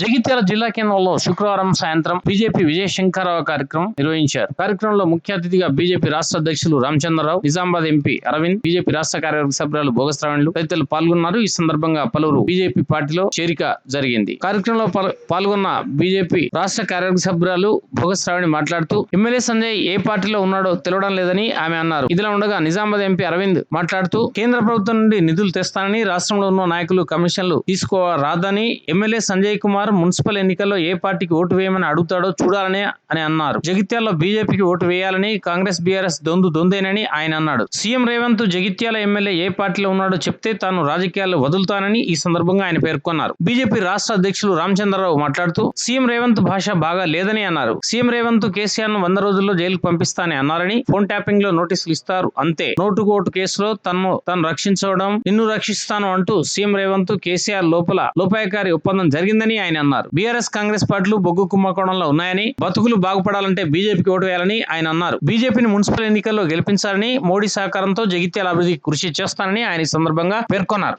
జగిత్యాల జిల్లా కేంద్రంలో శుక్రవారం సాయంత్రం బీజేపీ విజయశంకరరావు కార్యక్రమం నిర్వహించారు. కార్యక్రమంలో ముఖ్య అతిథిగా బీజేపీ రాష్ట్ర అధ్యక్షులు రామచంద్రరావు నిజామాబాద్ ఎంపీ అరవింద్ బీజేపీ రాష్ట్ర కార్యవర్గ సభ్యులు భోగశ్రావణులు తదితరులు పాల్గొన్నారు. ఈ సందర్భంగా పలువురు బీజేపీ పార్టీలో చేరిక జరిగింది. కార్యక్రమంలో పాల్గొన్న బీజేపీ రాష్ట్ర కార్యవర్గ సభ్యురాలు భోగశ్రావణి మాట్లాడుతూ ఎమ్మెల్యే సంజయ్ ఏ పార్టీలో ఉన్నాడో తెలవడం లేదని ఆమె అన్నారు. ఇదిలా ఉండగా నిజామాబాద్ ఎంపీ అరవింద్ మాట్లాడుతూ కేంద్ర ప్రభుత్వం నుండి నిధులు తెస్తానని రాష్ట్రంలో ఉన్న నాయకులు కమిషన్లు తీసుకోరాదని ఎమ్మెల్యే సంజయ్ కుమార్ మున్సిపల్ ఎన్నికల్లో ఏ పార్టీకి ఓటు వేయమని అడుగుతాడో చూడాలని అని అన్నారు. జగిత్యాలలో బీజేపీకి ఓటు వేయాలని కాంగ్రెస్ బీఆర్ఎస్ దొందు దొందేనని ఆయన అన్నాడు. సీఎం రేవంత్ జగిత్యాల ఎమ్మెల్యే ఏ పార్టీలో ఉన్నాడో చెప్తే తాను రాజకీయాల్లో వదులుతానని ఈ సందర్భంగా ఆయన పేర్కొన్నారు. బీజేపీ రాష్ట్ర అధ్యక్షులు రామచంద్రరావు మాట్లాడుతూ సీఎం రేవంత్ భాష బాగా లేదని అన్నారు. సీఎం రేవంత్ కేసీఆర్ను వంద రోజుల్లో జైలుకు పంపిస్తానని అన్నారని ఫోన్ ట్యాపింగ్లో నోటీసులు ఇస్తారు. అంతే. నోటు ఓటు కేసులో తను తను రక్షించడం నిన్ను రక్షిస్తాను అంటూ సీఎం రేవంత్ కేసీఆర్ లోపల లోపాయకారి ఒప్పందం జరిగిందని ఆయన అన్నారు. బీఆర్ఎస్ కాంగ్రెస్ పార్టీలు బొగ్గు కుంభకోణంలో ఉన్నాయని బతుకులు బాగుపడాలంటే బీజేపీకి ఓటు వేయాలని ఆయన అన్నారు. బీజేపీని మున్సిపల్ ఎన్నికల్లో గెలిపించాలని మోడీ సహకారంతో జగిత్యాల అభివృద్ధికి కృషి చేస్తానని ఆయన ఈ సందర్భంగా పేర్కొన్నారు.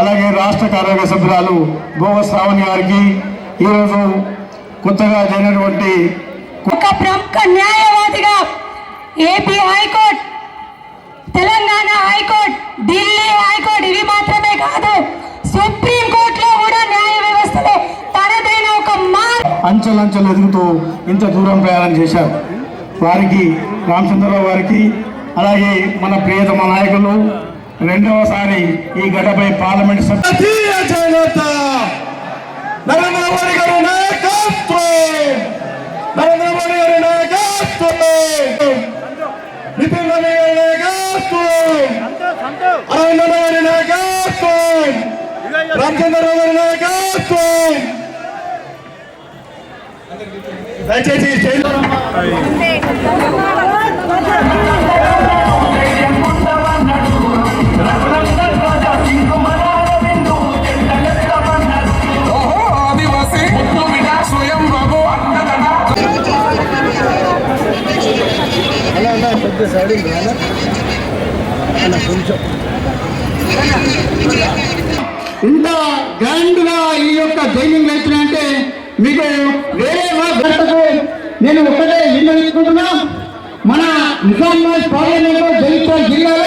అలాగే రాష్ట్ర కార్యవర్గ సభ్యురాలు భోగ శ్రావణి గారికి ఈరోజు కొత్తగా జరిగినటువంటి ఒక ప్రముఖ న్యాయవాదిగా AP high court Telangana high court Delhi high court ఇవి మాత్రమే కాదు సుప్రీం కోర్టులో కూడా న్యాయ వ్యవస్థలో తనదైన ఒక మార్ అంచెలంచెలు ఎదుగుతూ ఇంత దూరం ప్రయాణం చేశారు. వారికి రామచంద్రరావు వారికి అలాగే మన ప్రియతమ నాయకులు రెండవసారి ఈ గడపై పార్లమెంట్ సభ్యులు రామచంద్రరావు గారి నాయకత్వం! దయచేసి జైలు ఓహో ఆదివాసి ముద్దు బిడ్డ స్వయం బాబు అన్నదట ఇంత గ్రాండ్గా ఈ యొక్క జైనింగ్ అవుతున్నాయంటే మీకు వేరే గంటకు నేను ఒకటే విన్నవించుకుంటున్నా మన నిజామాబాద్ పార్లమెంట్లో జగిత్యాల జిల్లాలో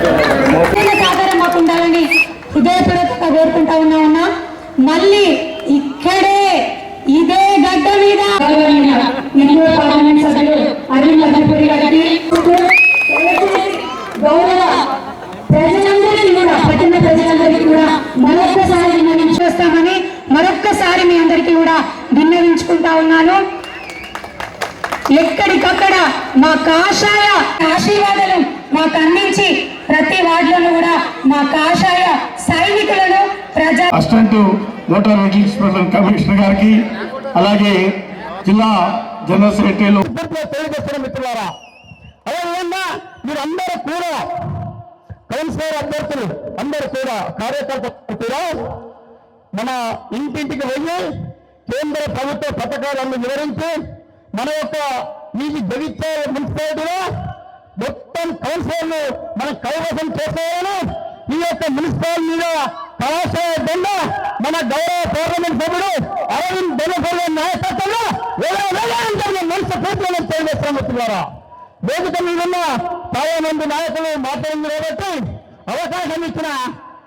సహకారం మాకు ఉండాలని హృదయపూర్వకంగా కోరుకుంటా ఉన్నా ఉన్నా. మళ్ళీ మరొక్కసారి మీ అందరికీ కూడా విన్నవించుకుంటా ఉన్నాను. ఎక్కడికక్కడ మా కాషాయ ఆశీర్వాదాలు మాకు అందించి ప్రతి వార్డులను కూడా మా కాషాయ సైనికులను ప్రజా అసిస్టెంట్ మోటార్ వెహికల్స్ కమిషనర్ గారికి అలాగే జిల్లా జనరల్ సెక్రటరీలు. తెలియజేస్తున్న మిత్రులారా అదేవిధంగా మీరందరూ కూడా కౌన్సిలర్ అభ్యర్థులు అందరూ కూడా కార్యకర్తలు కూడా మన ఇంటింటికి వెళ్ళి కేంద్ర ప్రభుత్వ పథకాలను వివరించి మన యొక్క నీటి జగిత్యాల మున్సిపాలిటీలో మొత్తం కౌన్సిలర్లు మనం కైవసం చేసేయాలని ఈ యొక్క మున్సిపాలిటీ మీద కళాశాల దండ మన గౌరవ పార్లమెంట్ సభ్యుడు అరవింద్ బెనపల్లి నాయకత్వంలో వేరే వేరే మనసు పూర్తిగా తెలియజేస్తున్నారు వేదిక మీద చాలా మంది నాయకులు మాట్లాడింది కాబట్టి అవకాశం ఇచ్చిన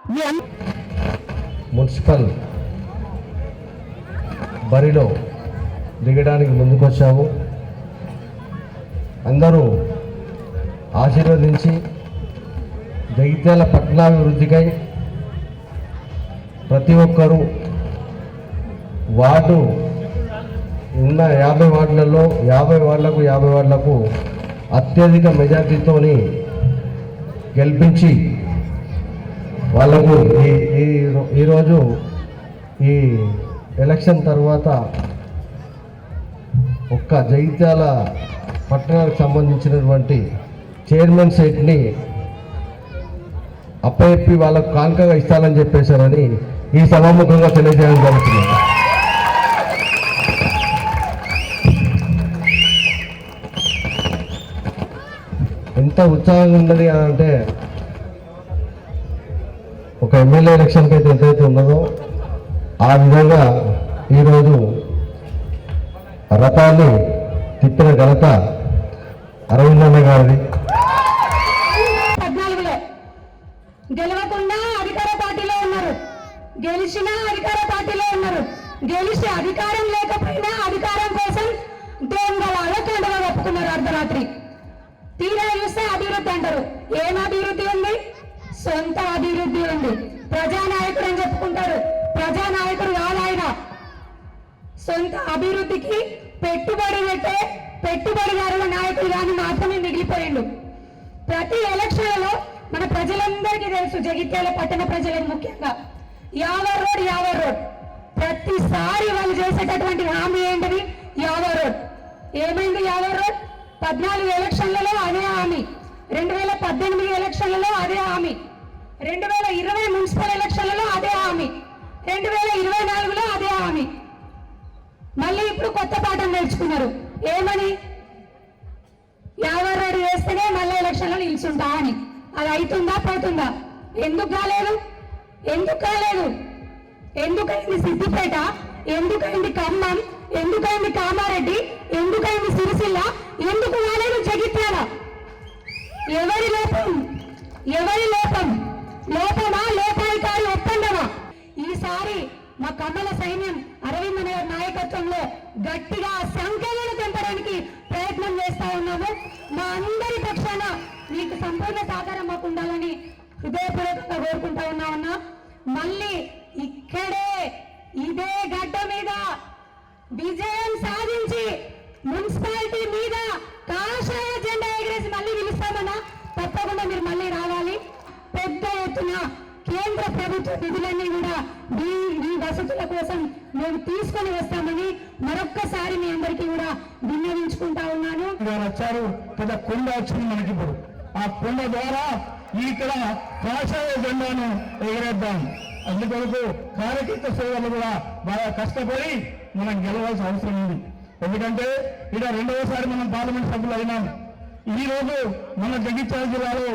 మీ అందరూ మున్సిపల్ బరిలో దిగడానికి ముందుకొచ్చాము. అందరూ ఆశీర్వదించి జగిత్యాల పట్టణాభివృద్ధికై ప్రతి ఒక్కరూ వార్డు ఉన్న యాభై వార్డులలో యాభై వార్డులకు యాభై వార్డులకు అత్యధిక మెజార్టీతోని గెలిపించి వాళ్ళకు ఈ ఈరోజు ఈ ఎలక్షన్ తర్వాత ఒక్క జైత్యాల పట్టణానికి సంబంధించినటువంటి చైర్మన్ సీట్ని అప్పయప్పి వాళ్ళకు కానుకగా ఇస్తానని చెప్పేశారని ఈ సభాముఖంగా తెలియజేయడం జరుగుతుంది. ఎంత ఉత్సాహంగా ఉన్నది అని అంటే ఒక ఎమ్మెల్యే ఎలక్షన్కి అయితే ఎంతైతే ఉన్నదో ఆ విధంగా ఈరోజు రథాన్ని తిప్పిన ఘనత అరవిందన్న గారిది. పద్నాలుగులో గెలవకుండా అధికార పార్టీలో ఉన్నారు. గెలిచినా అధికార పార్టీలో ఉన్నారు. గెలిచి అధికారం లేకపోయినా అధికారం కోసం దొంగలాగా కండగా ఒప్పుకున్నారు అర్ధరాత్రి. తీరా చూస్తే అభివృద్ధి అంటారు. ఏం అభివృద్ధి ఉంది? సొంత అభివృద్ధి ఉంది. ప్రజానాయకుడు అని చెప్పుకుంటారు. ప్రజానాయకుడు కాదు ఆయన. సొంత అభివృద్ధికి పెట్టుబడి పెట్టే పెట్టుబడిదారుల నాయకుడు కానీ మాత్రమే మిగిలిపోయిండు. ప్రతి ఎలక్షన్లలో మన ప్రజలందరికీ తెలుసు జగిత్యాల పట్టణ ప్రజలకు ముఖ్యంగా. Yawar road Yawar road. ప్రతిసారి వాళ్ళు చేసేటటువంటి హామీ ఏంటిది? యావర్ రోడ్. ఏమైంది యావర్ రోడ్? పద్నాలుగు ఎలక్షన్లలో అదే హామీ. రెండు వేల పద్దెనిమిది ఎలక్షన్లలో అదే హామీ. రెండు వేల ఇరవై మున్సిపల్ ఎలక్షన్లలో అదే హామీ. రెండు వేల ఇరవై నాలుగులో అదే హామీ. మళ్ళీ ఇప్పుడు కొత్త పాఠం నేర్చుకున్నారు. ఏమని? యాభై రోడ్డు వేస్తేనే మళ్ళీ ఎలక్షన్లో నిల్చుంటా అని. అది అవుతుందా పోతుందా? ఎందుకు కాలేదు? ఎందుకు కాలేదు? ఎందుకైంది సిద్దిపేట? ఎందుకైంది ఖమ్మం? ఎందుకైంది కామారెడ్డి? ఎందుకైంది సిరిసిల్ల? ఎందుకు కాలేదు జగిత్యాల? ఎవరి లోపం? ఎవరి లోపం? లోపమా? లోపాయికారి ఒప్పందమా? ఈసారి మా కమల సైన్యం అరవింద్ అనే నాయకత్వంలో గట్టిగా సంఖ్యలను తెంపడానికి ప్రయత్నం చేస్తా ఉన్నాము. మా అందరి పక్షాన మీకు సంపూర్ణ సహకారం మాకు ఉండాలని హృదయపూర్వకంగా కోరుకుంటా ఉన్నా ఉన్నా మళ్ళీ ఇక్కడే ఇదే గడ్డ మీద విజయం సాధించి మున్సిపాలిటీ మీద కాషాయ జెండా ఎగిరేసి మళ్ళీ పిలుస్తామన్నా తప్పకుండా మీరు మళ్ళీ రా కేంద్ర ప్రభుత్వ నిధులన్నీ కూడా మీ మీ వసతుల కోసం మేము తీసుకొని వస్తామని మరొక్కసారి మీ అందరికీ కూడా విన్నవించుకుంటా ఉన్నాను. వచ్చారు పెద్ద కొండ వచ్చింది మనకి ఇప్పుడు. ఆ కొండ ద్వారా ఇక్కడ కాషాయ జెండాను ఎగరేద్దాం. అందుకొరకు కార్యకర్త సేవలు కూడా బాగా కష్టపడి మనం గెలవాల్సిన అవసరం ఉంది. ఎందుకంటే ఇక్కడ రెండవసారి మనం పార్లమెంట్ సభ్యులు అయినాం. ఈ రోజు మన జగిత్యాల జిల్లాలో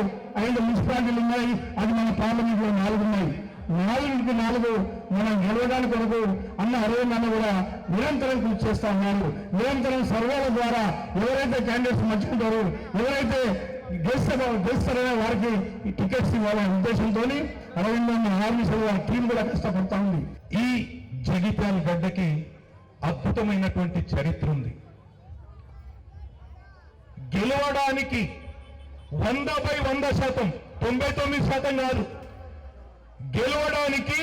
ఐదు మున్సిపాలిటీలు ఉన్నాయి. అది మన పార్లమెంట్లో నాలుగు ఉన్నాయి. నాలుగుకి నాలుగు మనం గెలవడానికి కొరకు అన్న అరవింద్ అన్న కూడా నిరంతరం కృషి చేస్తా ఉన్నారు. నిరంతరం సర్వేల ద్వారా ఎవరైతే క్యాండిడేట్స్ మర్చుకుంటారో ఎవరైతే గెలుస్తారో గెలుస్తారనే వారికి ఈ టికెట్స్ ఇవ్వాలనే ఉద్దేశంతో అరవింద్ అన్న ఆర్మీ సేవ టీం కూడా కష్టపడతా ఉంది. ఈ జగిత్యాల గడ్డకి అద్భుతమైనటువంటి చరిత్ర ఉంది. గెలవడానికి వంద బై వంద శాతం తొంభై తొమ్మిది శాతం కాదు. గెలవడానికి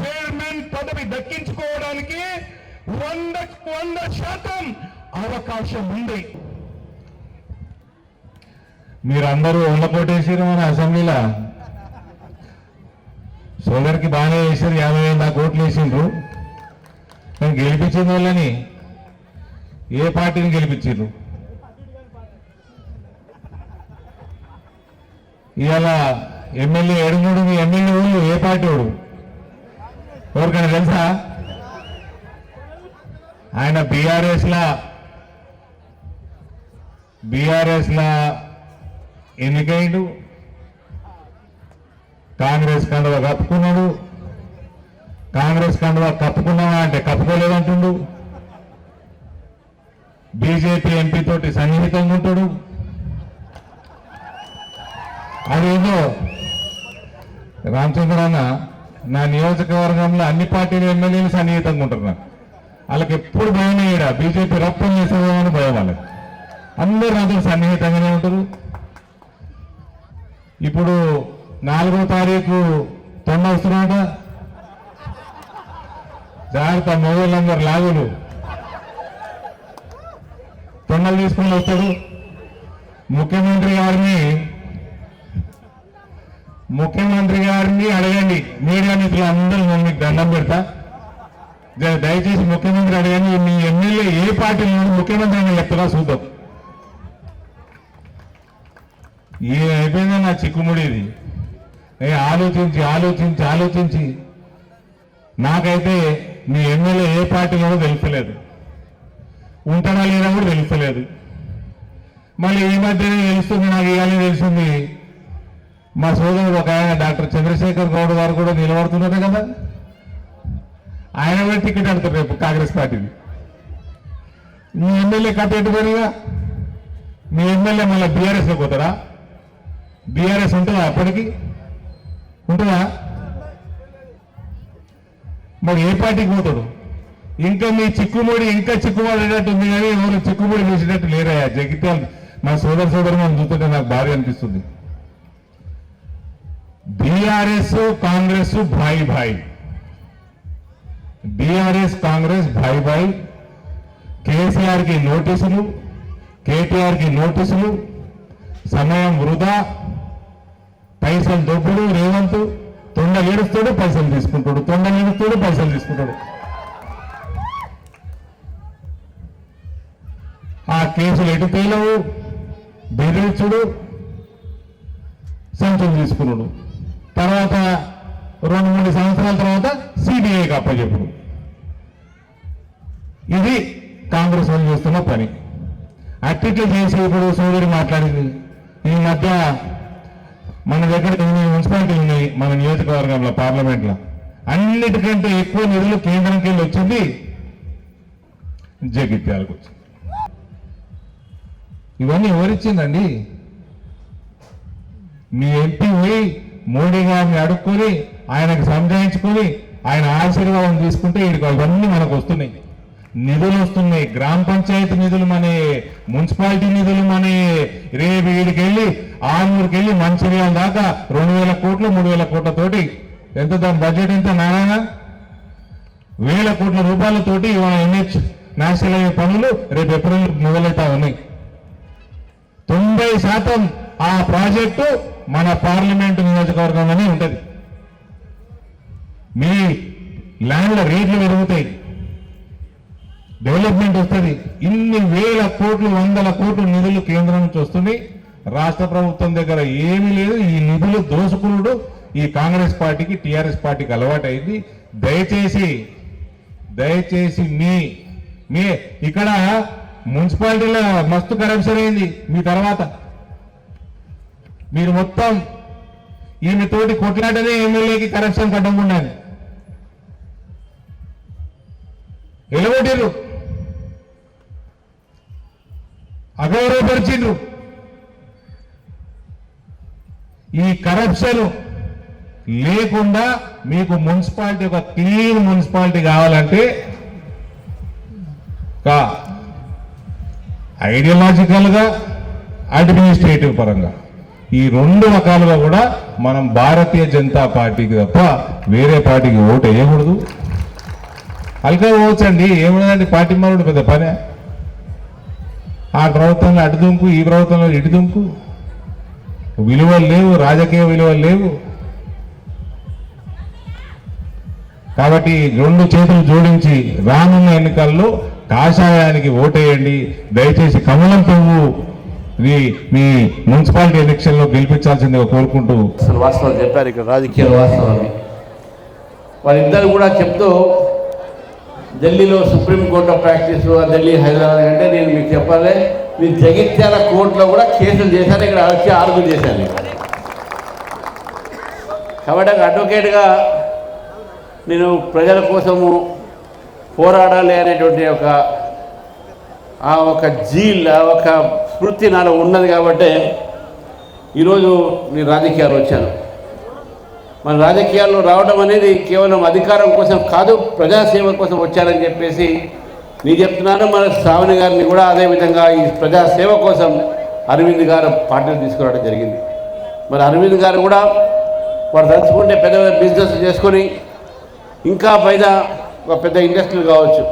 చైర్మన్ పదవి దక్కించుకోవడానికి వంద వంద శాతం అవకాశం ఉంది. మీరందరూ ఉండపోటేసారు మన అసెంబ్లీలో. సోదరికి బాగానే వేసారు యాభై వేల దాకా ఓట్లు వేసిండ్రు కానీ గెలిపించిన వాళ్ళని ఏ పార్టీని గెలిపించారు ఇవాళ ఎమ్మెల్యే ఏడుమూడు మీ ఎమ్మెల్యే ఊళ్ళు ఏ పార్టీ వాడు? ఎవరికైనా తెలుసా? ఆయన బీఆర్ఎస్లా బీఆర్ఎస్లా బీఆర్ఎస్ ఎన్నికైండు. కాంగ్రెస్ కండువ కప్పుకున్నాడు. కాంగ్రెస్ కండువ కప్పుకున్నావా అంటే కప్పుకోలేదంటుండు. బీజేపీ ఎంపీ తోటి సన్నిహితంగా ఉంటాడు. అదేదో రామచంద్ర అన్న నా నియోజకవర్గంలో అన్ని పార్టీల ఎమ్మెల్యేలు సన్నిహితంగా ఉంటారు నాకు. వాళ్ళకి ఎప్పుడు భయం అయ్యాడా బీజేపీ రప్పం చేసేదో భయం వాళ్ళకి. అందరూ నాతో సన్నిహితంగానే ఉంటారు. ఇప్పుడు నాలుగో తారీఖు తొండ వస్తున్నాట జాగ్రత్త మొగోళ్ళందరు లాగులు. తొండలు తీసుకుని వస్తాడు. ముఖ్యమంత్రి గారిని ముఖ్యమంత్రి గారిని అడగండి. మీడియా మిత్రులు అందరూ నేను మీకు దండం పెడతా. దయచేసి ముఖ్యమంత్రి అడగండి. మీ ఎమ్మెల్యే ఏ పార్టీ ముఖ్యమంత్రి అని చెప్తారా చూద్దాం. ఏ అయిపోయిందో నా చిక్కుముడి ఇది? ఏ ఆలోచించి ఆలోచించి ఆలోచించి. నాకైతే మీ ఎమ్మెల్యే ఏ పార్టీలో తెలుస్తలేదు. ఉంటాడా లేదా కూడా తెలుస్తలేదు. మళ్ళీ ఈ మధ్యనే తెలుస్తుంది నాకు ఇవాళ తెలిసింది. మా సోదరుడు ఒక ఆయన డాక్టర్ చంద్రశేఖర్ గౌడ్ గారు కూడా నిలబడుతున్నారే కదా. ఆయన కూడా టికెట్ అడుగుతారు రేపు కాంగ్రెస్ పార్టీని. మీ ఎమ్మెల్యే కథ ఎటు పోయిగా మీ ఎమ్మెల్యే మళ్ళీ బీఆర్ఎస్లో పోతారా? బీఆర్ఎస్ ఉంటుందా అప్పటికి? ఉంటుందా? మరి ఏ పార్టీకి పోతాడు? ఇంకా మీ చిక్కుముడి ఇంకా చిక్కుబడేటట్టు ఉంది కానీ ఎవరు చిక్కుముడి వేసేటట్టు లేరయ్యా. జగిత్యాలు మా సోదర సోదరు మనం చూస్తుంటే నాకు బాధ అనిపిస్తుంది. బీఆర్ఎస్ కాంగ్రెస్ భాయి భాయి. బీఆర్ఎస్ కాంగ్రెస్ భాయి భాయి. కేసీఆర్కి నోటీసులు కేటీఆర్కి నోటీసులు. సమయం వృధా. పైసలు దొబ్బుడు రేవంత్ తొండ ఏడుస్తాడు పైసలు తీసుకుంటాడు. తొండ ఏడుస్తాడు పైసలు తీసుకుంటాడు. ఆ కేసులు ఎటు తేలవు? బెదిరించుడు సంచులు తీసుకున్నాడు తర్వాత రెండు మూడు సంవత్సరాల తర్వాత సిబిఐకి అప్పచెప్పుడు. ఇది కాంగ్రెస్ వాళ్ళు చేస్తున్న పని. అట్టిట్లు చేసి ఇప్పుడు సోదరి మాట్లాడింది. ఈ మధ్య మన దగ్గర ఎన్ని మున్సిపాలిటీలు ఉన్నాయి మన నియోజకవర్గంలో పార్లమెంట్లో. అన్నిటికంటే ఎక్కువ నిధులు కేంద్రంకి వెళ్ళి వచ్చింది జగిత్యాలకు వచ్చింది ఇవన్నీ ఎవరిచ్చిందండి? మీ ఎంపీ పోయి మోడీ గారిని అడుక్కొని ఆయనకు సంజాయించుకొని ఆయన ఆశీర్వాదం తీసుకుంటే వీడికి అవన్నీ మనకు వస్తున్నాయి. నిధులు వస్తున్నాయి. గ్రామ పంచాయతీ నిధులు మనే మున్సిపాలిటీ నిధులు మనే రేపు వీడికి వెళ్ళి ఆనూరుకి వెళ్ళి మంచిర్యాల దాకా రెండు వేల కోట్లు మూడు వేల కోట్లతోటి ఎంత దాని బడ్జెట్ ఎంత నారాయణ? వేల కోట్ల రూపాయలతోటి ఇవాళ ఎన్హెచ్ నేషనల్ హైవే పనులు రేపు ఏప్రిల్ మొదలవుతా ఉన్నాయి. తొంభై శాతం ఆ ప్రాజెక్టు మన పార్లమెంటు నియోజకవర్గంలోనే ఉంటుంది. మీ ల్యాండ్ల రేట్లు పెరుగుతాయి. డెవలప్మెంట్ వస్తుంది. ఇన్ని వేల కోట్లు వందల కోట్లు నిధులు కేంద్రం నుంచి వస్తున్నాయి. రాష్ట్ర ప్రభుత్వం దగ్గర ఏమీ లేదు. ఈ నిధులు దోసుకునుడు ఈ కాంగ్రెస్ పార్టీకి టీఆర్ఎస్ పార్టీకి అలవాటైంది. దయచేసి దయచేసి మీ మీ ఇక్కడ మున్సిపాలిటీలో మస్తు కరప్షన్ అయింది. మీ తర్వాత మీరు మొత్తం ఈమె తోటి కొట్లాటనే ఎమ్మెల్యేకి కరప్షన్ కట్టకుండాలి ఎలగొట్టిర్రు. అగౌరవపరిచిండ్రు. ఈ కరప్షన్ లేకుండా మీకు మున్సిపాలిటీ ఒక క్లీన్ మున్సిపాలిటీ కావాలంటే ఐడియలాజికల్గా అడ్మినిస్ట్రేటివ్ పరంగా. ఈ రెండు రకాలుగా కూడా మనం భారతీయ జనతా పార్టీకి తప్ప వేరే పార్టీకి ఓటు వేయకూడదు. అల్కా పోవచ్చండి ఏమున్నదండి పార్టీ మారుడు పెద్ద పనే. ఆ ప్రభుత్వంలో అటు దుంకు ఈ ప్రభుత్వంలో ఇటు దుంకు. విలువలు లేవు రాజకీయ విలువలు లేవు. కాబట్టి రెండు చేతులు జోడించి రానున్న ఎన్నికల్లో కాషాయానికి ఓటేయండి దయచేసి కమలం పువ్వు ఇది మీ మున్సిపాలిటీ ఎలక్షన్లో గెలిపించాల్సిందిగా కోరుకుంటూ అసలు వాస్తవాలు చెప్పారు ఇక్కడ రాజకీయ వాస్తవాన్ని వాళ్ళిద్దరు కూడా చెప్తూ ఢిల్లీలో సుప్రీంకోర్టు ప్రాక్టీస్ ఢిల్లీ హైదరాబాద్ అంటే నేను మీకు చెప్పాలి మీరు జగిత్యాల కోర్టులో కూడా కేసులు చేశారు ఇక్కడ వచ్చి ఆర్గ్యూ చేశాను కాబట్టి అడ్వకేట్గా నేను ప్రజల కోసము పోరాడాలి అనేటువంటి ఒక ఆ ఒక జీల్ ఆ ఒక స్ఫూర్తి నాలో ఉన్నది కాబట్టి ఈరోజు నేను రాజకీయాలు వచ్చాను మన రాజకీయాల్లో రావడం అనేది కేవలం అధికారం కోసం కాదు ప్రజాసేవ కోసం వచ్చారని చెప్పేసి నేను చెప్తున్నాను. మన శ్రావణి గారిని కూడా అదేవిధంగా ఈ ప్రజాసేవ కోసం అరవింద్ గారు పార్టీలు తీసుకురావడం జరిగింది. మరి అరవింద్ గారు కూడా వారు తలుచుకుంటే పెద్ద పెద్ద బిజినెస్ చేసుకొని ఇంకా పైన ఒక పెద్ద ఇండస్ట్రీలు కావచ్చు.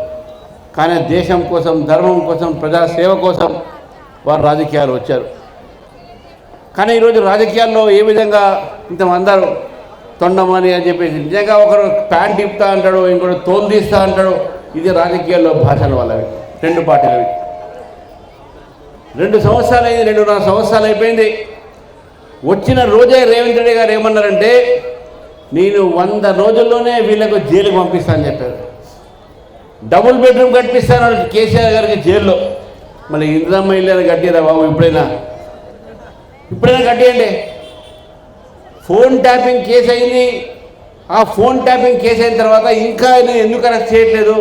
కానీ దేశం కోసం ధర్మం కోసం ప్రజాసేవ కోసం వారు రాజకీయాలు వచ్చారు. కానీ ఈరోజు రాజకీయాల్లో ఏ విధంగా ఇంతమందరూ తొండమని అని చెప్పేసి నిజంగా ఒకరు ప్యాంట్ ఇప్తా అంటాడు ఇంకోటి తోలు తీస్తా అంటాడు ఇది రాజకీయాల్లో భాషల వాళ్ళవి రెండు పార్టీలవి రెండు సంవత్సరాలు అయింది రెండున్నర సంవత్సరాలు అయిపోయింది. వచ్చిన రోజే రేవంత్ రెడ్డి గారు ఏమన్నారంటే నేను వంద రోజుల్లోనే వీళ్ళకు జైలుకి పంపిస్తానని చెప్పారు. డబుల్ బెడ్రూమ్ కట్టిస్తాను కేసీఆర్ గారికి జైల్లో. మళ్ళీ ఇంద్రమ్మ ఇల్లు అని కట్టిరా బాబు ఇప్పుడైనా. ఇప్పుడైనా కట్టేయండి. ఫోన్ ట్యాపింగ్ కేసు అయింది. ఆ ఫోన్ ట్యాపింగ్ కేసు అయిన తర్వాత ఇంకా ఆయన ఎందుకు అరెస్ట్ చేయట్లేదు?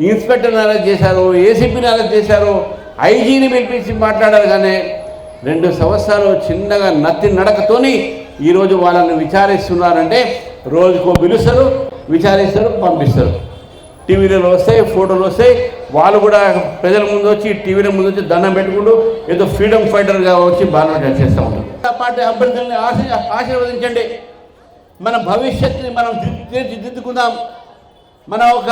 ఇన్స్పెక్టర్ని అరెస్ట్ చేశారు ఏసీపీని అరెస్ట్ చేశారు ఐజీని పిలిపించి మాట్లాడారు కానీ రెండు సంవత్సరాలు చిన్నగా నత్తి నడకతోని ఈరోజు వాళ్ళని విచారిస్తున్నారంటే రోజుకో పిలుస్తారు విచారిస్తారు పంపిస్తారు. టీవీలలో వస్తాయి ఫోటోలు వస్తాయి. వాళ్ళు కూడా ప్రజల ముందు వచ్చి టీవీల ముందు వచ్చి దండం పెట్టుకుంటూ ఏదో ఫ్రీడమ్ ఫైటర్గా వచ్చి బాగా చేస్తూ ఉంటారు. పార్టీ అభ్యర్థుల్ని ఆశ ఆశీర్వదించండి. మన భవిష్యత్తుని మనం తీర్చిదిద్దుకుందాం. మన ఒక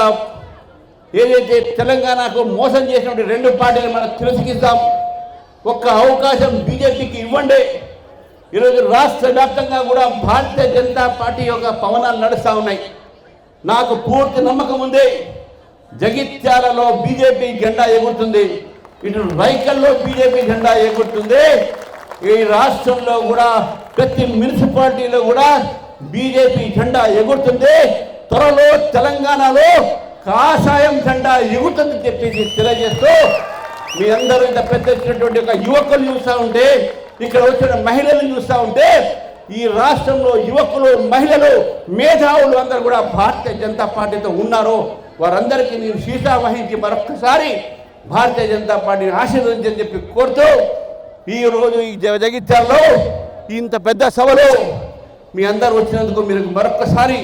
ఏదైతే తెలంగాణకు మోసం చేసినటువంటి రెండు పార్టీలు మనం తిరస్కరిస్తాం ఒక్క అవకాశం బీజేపీకి ఇవ్వండి. ఈరోజు రాష్ట్ర వ్యాప్తంగా కూడా భారతీయ జనతా పార్టీ యొక్క పవనాలు నడుస్తూ ఉన్నాయి. నాకు పూర్తి నమ్మకం ఉంది. జగిత్యాలలో బీజేపీ జెండా ఎగురుతుంది. ఇటు రైకల్లో బీజేపీ జెండా ఎగురుతుంది. ఈ రాష్ట్రంలో కూడా ప్రతి మున్సిపాలిటీలో కూడా బీజేపీ జెండా ఎగురుతుంది. త్వరలో తెలంగాణలో కాషాయం జెండా ఎగురుతుంది చెప్పేసి తెలియజేస్తూ మీ అందరూ ఇంత పెద్ద ఎత్తునటువంటి ఒక యువకులు చూస్తూ ఉంటే ఇక్కడ వచ్చిన మహిళలను చూస్తూ ఉంటే ఈ రాష్ట్రంలో యువకులు మహిళలు మేధావులు అందరూ కూడా భారతీయ జనతా పార్టీతో ఉన్నారో వారందరికీ నేను సీసా వహించి మరొక్కసారి భారతీయ జనతా పార్టీని ఆశీర్వదించని చెప్పి కోరుతూ ఈరోజు ఈ జ- జగిత్యాలలో ఇంత పెద్ద సభలో మీ అందరు వచ్చినందుకు మీరు మరొక్కసారి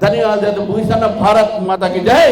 ధన్యవాదాలు ముగిస్తున్న భారత్ మాతకి జై!